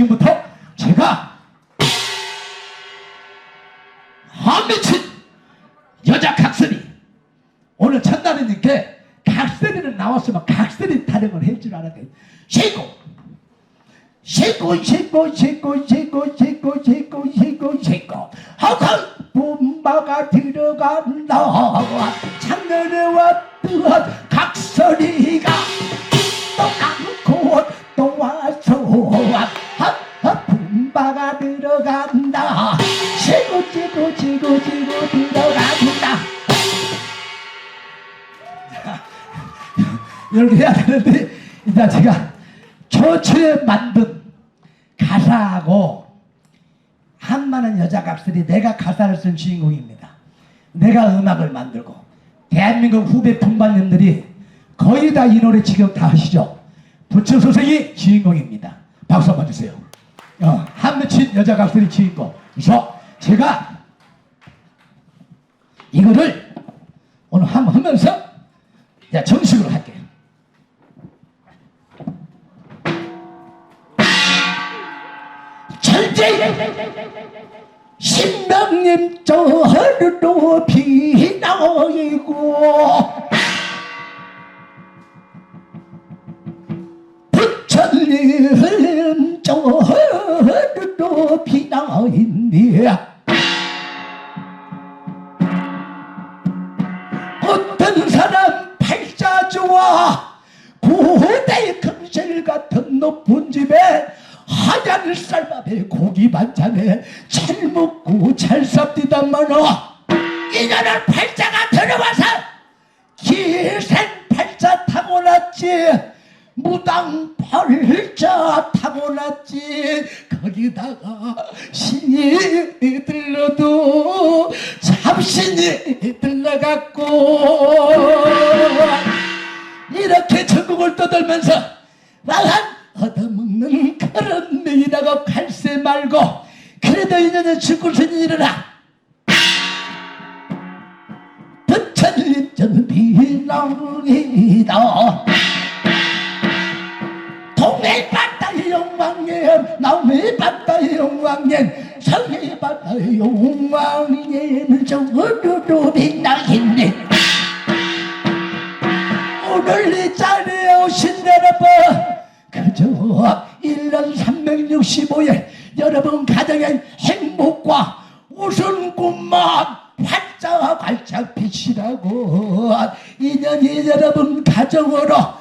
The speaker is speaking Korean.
지금부터 제가 한미친 여자 각설이 오늘 첫날이니까 각설이는 나왔으면 각설이 타령을 할 줄 알아야 돼. 쉐고 쉐고 쉐고 쉐고 쉐고 쉐고 쉐고 쉐고 쉐고 하고 붐바가 들어간다. 창년에 왔던 각설이가 이렇게 해야 되는데 이제 제가 초초에 만든 가사하고 한 많은 여자 값들이 내가 가사를 쓴 주인공입니다. 내가 음악을 만들고 대한민국 후배 풍반님들이 거의 다 이 노래 지금 다 아시죠? 부처 소생이 주인공입니다. 박수 한번 주세요. 어, 한미친 여자 값들이 주인공. 그래서 제가 이거를 오늘 한번 하면서 이제 정식 신명님 저하루도 비나이고. 부처님 저하루도 비나인데 어떤 사람 팔자 좋아 고대 금실 같은 높은 집에 하얀 쌀밥에 고기 반찬에 잘 먹고 잘 삽디단마나 이년은 팔자가 들어와서 기생 팔자 타고났지. 무당 팔자 타고났지. 거기다가 신이 들러도 잡신이 들러갔고. 이렇게 전국을 떠돌면서 있는데 죽을 수 있는 일이라. 전천일 전비랑이다. 동해 바다의 영광엔 남해 바다의 영광엔 서해 바다의 영광엔 저 어두도 빛나겠네. 오늘 이 자리에 오신 여러분 그저 1년 365일 여러분 가정의 행복과 웃은 꿈만 활짝 활짝 빛이라고. 인연이 여러분 가정으로